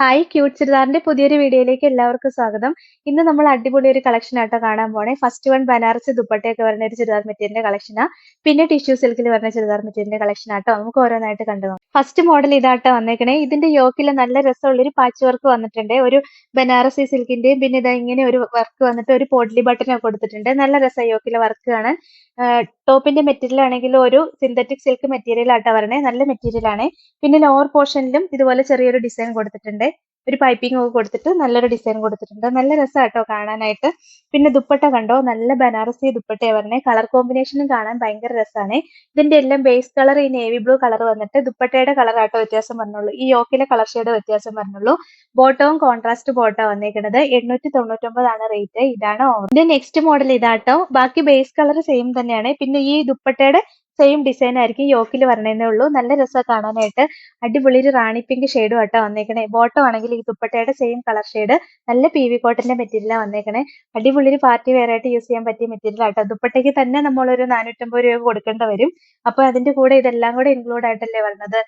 Hi cute ചുരിദാറിന്റെ പുതിയൊരു വീഡിയോയിലേക്ക് എല്ലാവർക്കും സ്വാഗതം. ഇന്ന് നമ്മൾ അടിപൊളി ഒരു കളക്ഷൻ ആട്ടോ കാണാൻ പോണേ. ഫസ്റ്റ് വൺ ബനാറസി ദുപ്പട്ടയൊക്കെ വരുന്ന ഒരു ചുരിദാർ മെറ്റീരിയലിന്റെ കളക്ഷനാ പിന്നെ ടിഷ്യൂ സിൽക്കിൽ വരുന്ന ചുരിദാർ മെറ്റീരിയലിന്റെ കളക്ഷൻ ആട്ടോ. നമുക്ക് ഓരോന്നായിട്ട് കണ്ടു ഫസ്റ്റ് മോഡൽ ഇതാട്ടോ വന്നേക്കണേ. ഇതിന്റെ യോക്കിൽ നല്ല രസമുള്ള ഒരു പാച്ച് വർക്ക് വന്നിട്ടുണ്ട്. ഒരു ബനാറസി സിൽക്കിന്റെയും പിന്നെ ഇതാ ഇങ്ങനെ ഒരു വർക്ക് വന്നിട്ട് ഒരു പോഡ്ലി ബട്ടൺ ഒക്കെ കൊടുത്തിട്ടുണ്ട്. നല്ല രസം യോക്കിലെ വർക്ക് കാണാൻ. ടോപ്പിന്റെ മെറ്റീരിയൽ ആണെങ്കിൽ ഒരു സിന്തറ്റിക് സിൽക്ക് മെറ്റീരിയൽ ആട്ടോ വരണേ. നല്ല മെറ്റീരിയൽ ആണ് പിന്നെ ലോവർ പോർഷനിലും ഇതുപോലെ ചെറിയൊരു ഡിസൈൻ കൊടുത്തിട്ടുണ്ട്. ഒരു പൈപ്പിംഗ് ഒക്കെ കൊടുത്തിട്ട് നല്ലൊരു ഡിസൈൻ കൊടുത്തിട്ടുണ്ട്. നല്ല രസമാട്ടോ കാണാനായിട്ട്. പിന്നെ ദുപ്പട്ട കണ്ടോ? നല്ല ബനാറസി ദുപ്പട്ടയാ പറഞ്ഞേ കളർ കോമ്പിനേഷനും കാണാൻ ഭയങ്കര രസമാണ് ഇതിന്റെ എല്ലാം ബേസ് കളർ ഈ നേവി ബ്ലൂ കളർ വന്നിട്ട് ദുപ്പട്ടയുടെ കളർ ആട്ടോ വ്യത്യാസം പറഞ്ഞുള്ളൂ ഈ യോക്കിലെ കളർ ഷെയ്ഡ് വ്യത്യാസം പറഞ്ഞുള്ളൂ ബോട്ടവും കോൺട്രാസ്റ്റ് ബോട്ടോ വന്നേക്കുന്നത് എണ്ണൂറ്റി തൊണ്ണൂറ്റൊമ്പതാണ് റേറ്റ് ഇതാണ് ഓവർ ഇതിന്റെ നെക്സ്റ്റ് മോഡൽ ഇതാട്ടോ. ബാക്കി ബേസ് കളർ സെയിം തന്നെയാണ്. പിന്നെ ഈ ദുപ്പട്ടയുടെ സെയിം ഡിസൈൻ ആയിരിക്കും യോക്കിൽ വരണേന്നേ ഉള്ളൂ. നല്ല രസം കാണാനായിട്ട്. അടിപൊളി ഒരു റാണി പിങ്ക് ഷെയ്ഡും ആട്ടോ വന്നേക്കണേ. ബോട്ടം ആണെങ്കിൽ ഈ ദുപ്പട്ടയുടെ സെയിം കളർ ഷെയ്ഡ് നല്ല പി വി കോട്ടന്റെ മെറ്റീരിയലാണ് വന്നേക്കണേ. അടിപൊളി ഒരു പാർട്ടി വെയർ ആയിട്ട് യൂസ് ചെയ്യാൻ പറ്റിയ മെറ്റീരിയൽ ആട്ടോ. ദുപ്പട്ടയ്ക്ക് തന്നെ നമ്മൾ ഒരു നാനൂറ്റമ്പത് രൂപ കൊടുക്കേണ്ടി വരും. അപ്പൊ അതിന്റെ കൂടെ ഇതെല്ലാം കൂടെ ഇൻക്ലൂഡ് ആയിട്ടല്ലേ വരുന്നത്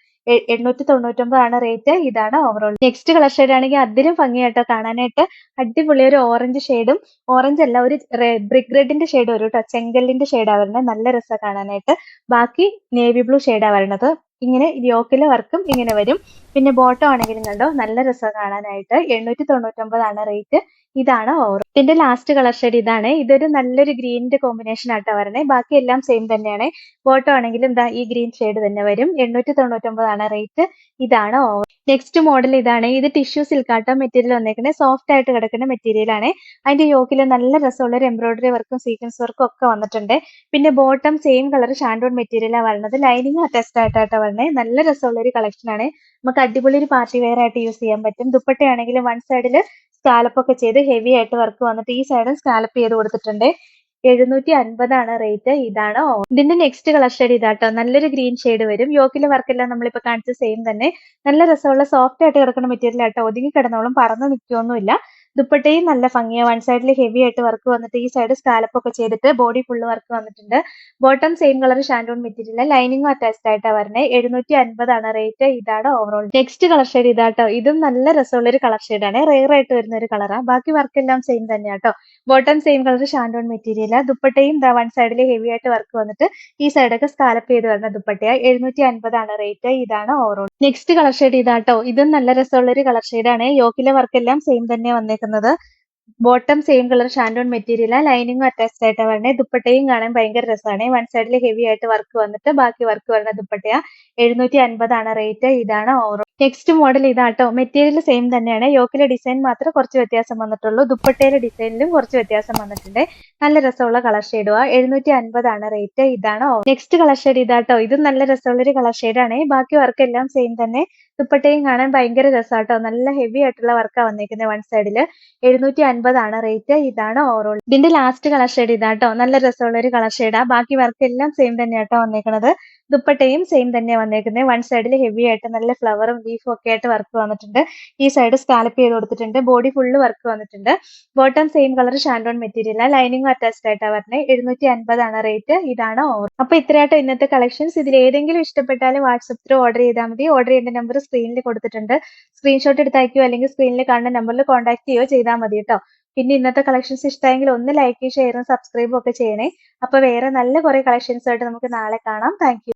എണ്ണൂറ്റി തൊണ്ണൂറ്റൊമ്പതാണ് റേറ്റ് ഇതാണ് ഓവറോൾ നെക്സ്റ്റ് കളർ ഷെയ്ഡ് ആണെങ്കിൽ അതിലും ഭംഗിയായിട്ടോ കാണാനായിട്ട് അടിപൊളി ഒരു ഓറഞ്ച് ഷെയ്ഡും ഓറഞ്ച് അല്ല ഒരു ബ്രിക് റെഡിന്റെ ഷെയ്ഡ് വരും കേട്ടോ ചെങ്കല്ലിന്റെ ഷെയ്ഡാ വരുന്നത് നല്ല രസമാണ് കാണാനായിട്ട്. ബാക്കി നേവി ബ്ലൂ ഷെയ്ഡാ വരുന്നത് ഇങ്ങനെ യോക്കിലെ വർക്കും ഇങ്ങനെ വരും. പിന്നെ ബോട്ടം ആണെങ്കിലും കണ്ടോ നല്ല രസം കാണാനായിട്ട്. എണ്ണൂറ്റി തൊണ്ണൂറ്റൊമ്പതാണ് റേറ്റ് ഇതാണ് ഓവർ ഇതിന്റെ ലാസ്റ്റ് കളർ ഷെയ്ഡ് ഇതാണ്. ഇതൊരു നല്ലൊരു ഗ്രീനിന്റെ കോമ്പിനേഷൻ ആട്ടോ വരണേ. ബാക്കി എല്ലാം സെയിം തന്നെയാണ്. ബോട്ടം ആണെങ്കിലും ഇതാ ഈ ഗ്രീൻ ഷെയ്ഡ് തന്നെ വരും. എണ്ണൂറ്റി തൊണ്ണൂറ്റൊമ്പതാണ് റേറ്റ് ഇതാണ് ഓവർ നെക്സ്റ്റ് മോഡൽ ഇതാണ്. ഇത് ടിഷ്യൂ സിൽക്കാട്ടോ മെറ്റീരിയൽ വന്നേക്കുന്നത് സോഫ്റ്റ് ആയിട്ട് കിടക്കുന്ന മെറ്റീരിയൽ ആണ്. അതിന്റെ യോക്കിൽ നല്ല രസമുള്ള ഒരു എംബ്രോയിഡറി വർക്കും സീക്വൻസ് വർക്കും ഒക്കെ വന്നിട്ടുണ്ട്. പിന്നെ ബോട്ടം സെയിം കളർ ഷാൻഡോൺ മെറ്റീരിയലാണ് വരുന്നത് ലൈനിങ് അറ്റാച്ച്ഡ് ആയിട്ടാട്ടോ വരണേ. നല്ല രസമുള്ള ഒരു കളക്ഷൻ ആണ്. നമുക്ക് അടിപൊളി ഒരു പാർട്ടി വെയർ ആയിട്ട് യൂസ് ചെയ്യാൻ പറ്റും. ദുപ്പട്ടയാണെങ്കിലും വൺ സൈഡിൽ സ്കാലപ്പ് ഒക്കെ ഹെവി ആയിട്ട് വർക്ക് വന്നിട്ട് ഈ സൈഡും സ്കാലപ്പ് ചെയ്ത് കൊടുത്തിട്ടുണ്ട്. എഴുന്നൂറ്റി അൻപതാണ് റേറ്റ് ഇതാണ് ഇതിന്റെ നെക്സ്റ്റ് കളർ ഷെയ്ഡ് ഇതാട്ടോ. നല്ലൊരു ഗ്രീൻ ഷെയ്ഡ് വരും. യോക്കിലെ വർക്കെല്ലാം നമ്മളിപ്പോ കാണിച്ച സെയിം തന്നെ. നല്ല രസമുള്ള സോഫ്റ്റ് ആയിട്ട് കിടക്കുന്ന മെറ്റീരിയൽ ആട്ടോ. ഒതുങ്ങി കിടന്നോളും പറന്ന് നിൽക്കുകയൊന്നുമില്ല ദുപ്പട്ടയും നല്ല ഭംഗിയാണ് വൺ സൈഡിൽ ഹെവി ആയിട്ട് വർക്ക് വന്നിട്ട് ഈ സൈഡ് സ്കാലപ്പ് ഒക്കെ ചെയ്തിട്ട് ബോഡി ഫുള്ള് വർക്ക് വന്നിട്ടുണ്ട്. ബോട്ടം സെയിം കളർ ഷാൻഡോൺ മെറ്റീരിയൽ ലൈനിങ്ങും അറ്റാച്ച്ഡ് ആയിട്ടാണ് വരുന്നത് എഴുന്നൂറ്റി അൻപതാണ് റേറ്റ് ഇതാണ് ഓവറോൾ നെക്സ്റ്റ് കളർ ഷെയ്ഡ് ഇതാട്ടോ. ഇതും നല്ല രസമുള്ള ഒരു കളർ ഷെയ്ഡാണ് റെയർ ആയിട്ട് വരുന്ന ഒരു കളറാണ് ബാക്കി വർക്ക് എല്ലാം സെയിം തന്നെയാട്ടോ ബോട്ടം സെയിം കളർ ഷാൻഡോൺ മെറ്റീരിയൽ ദുപ്പട്ടയും വൺ സൈഡിൽ ഹെവി ആയിട്ട് വർക്ക് വന്നിട്ട് ഈ സൈഡൊക്കെ സ്കാലപ്പ് ചെയ്ത് വരുന്ന ദുപ്പട്ടയാ. എഴുന്നൂറ്റി അൻപതാണ് റേറ്റ് ഇതാണ് ഓവറോൾ നെക്സ്റ്റ് കളർ ഷെയ്ഡ് ഇതാട്ടോ. ഇതും നല്ല രസമുള്ള ഒരു കളർ ഷെയ്ഡാണ് യോക്കിലെ വർക്ക് എല്ലാം സെയിം തന്നെ വന്നേക്കുന്നത് ബോട്ടം സെയിം കളർ ഷാൻഡോൺ മെറ്റീരിയൽ ലൈനിങ്ങും അറ്റാച്ച്ഡ് ആയിട്ട് വരണേ. ദുപ്പട്ടയും കാണാൻ ഭയങ്കര രസമാണ്. വൺ സൈഡിൽ ഹെവി ആയിട്ട് വർക്ക് വന്നിട്ട് ബാക്കി വർക്ക് വരുന്ന ദുപ്പട്ടയാ. എഴുന്നൂറ്റി അൻപതാണ് റേറ്റ് ഇതാണ് ഓവറോൾ നെക്സ്റ്റ് മോഡൽ ഇതാട്ടോ. മെറ്റീരിയൽ സെയിം തന്നെയാണ്. യോക്കിലെ ഡിസൈൻ മാത്രം കുറച്ച് വ്യത്യാസം വന്നിട്ടുള്ളൂ. ദുപ്പട്ടയിലെ ഡിസൈനിലും കുറച്ച് വ്യത്യാസം വന്നിട്ടുണ്ട്. നല്ല രസമുള്ള കളർ ഷെയ്ഡുവാ എഴുന്നൂറ്റി അൻപതാണ് റേറ്റ് ഇതാണോ നെക്സ്റ്റ് കളർ ഷെയ്ഡ് ഇതാട്ടോ. ഇതും നല്ല രസമുള്ള ഒരു കളർ ഷെയ്ഡാണ് ബാക്കി വർക്ക് എല്ലാം സെയിം തന്നെ. ദുപ്പട്ടയും കാണാൻ ഭയങ്കര രസമാട്ടോ. നല്ല ഹെവി ആയിട്ടുള്ള വർക്കാണ് വന്നേക്കുന്നത് വൺ സൈഡിൽ എഴുന്നൂറ്റി അൻപതാണ് റേറ്റ് ഇതാണ് ഓവറോൾ ഇതിന്റെ ലാസ്റ്റ് കളർ ഷെയ്ഡ് ഇതാട്ടോ. നല്ല രസമുള്ള ഒരു കളർ ഷെയ്ഡാ ബാക്കി വർക്ക് എല്ലാം സെയിം തന്നെയാട്ടോ വന്നേക്കുന്നത് ദുപ്പട്ടയും സെയിം തന്നെയാണ് വന്നേക്കുന്നത് വൺ സൈഡിൽ ഹെവി ആയിട്ട് നല്ല ഫ്ലവറും ലീഫും ഒക്കെ ആയിട്ട് വർക്ക് വന്നിട്ടുണ്ട്. ഈ സൈഡ് സ്കാലപ്പ് ചെയ്ത് കൊടുത്തിട്ടുണ്ട്. ബോഡി ഫുള്ള് വർക്ക് വന്നിട്ടുണ്ട്. Bottom same colour ഷാൻഡോൺ material lining attached ആയിട്ടാണ് പറഞ്ഞത് എഴുന്നൂറ്റി അൻപതാണ് റേറ്റ് ഇതാണ് ഓവർ അപ്പൊ ഇത്രയായിട്ട് ഇന്നത്തെ കളക്ഷൻസ് ഇതിൽ ഏതെങ്കിലും ഇഷ്ടപ്പെട്ടാൽ വാട്സപ്പ് ത്രൂ ഓർഡർ ചെയ്താൽ മതി. ഓർഡർ ചെയ്യേണ്ട നമ്പർ സ്ക്രീനിൽ കൊടുത്തിട്ടുണ്ട്. സ്ക്രീൻഷോട്ട് എടുത്ത് അല്ലെങ്കിൽ സ്ക്രീനിൽ കാണുന്ന നമ്പറിൽ കോൺടാക്ട് ചെയ്യുകയോ ചെയ്താൽ മതി കേട്ടോ പിന്നെ ഇന്നത്തെ കളക്ഷൻസ് ഇഷ്ടമെങ്കിൽ ഒന്ന് ലൈക്ക് ഷെയറും സബ്സ്ക്രൈബും ഒക്കെ ചെയ്യണേ. അപ്പൊ വേറെ നല്ല കുറെ കളക്ഷൻസ് ആയിട്ട് നമുക്ക് നാളെ കാണാം. താങ്ക്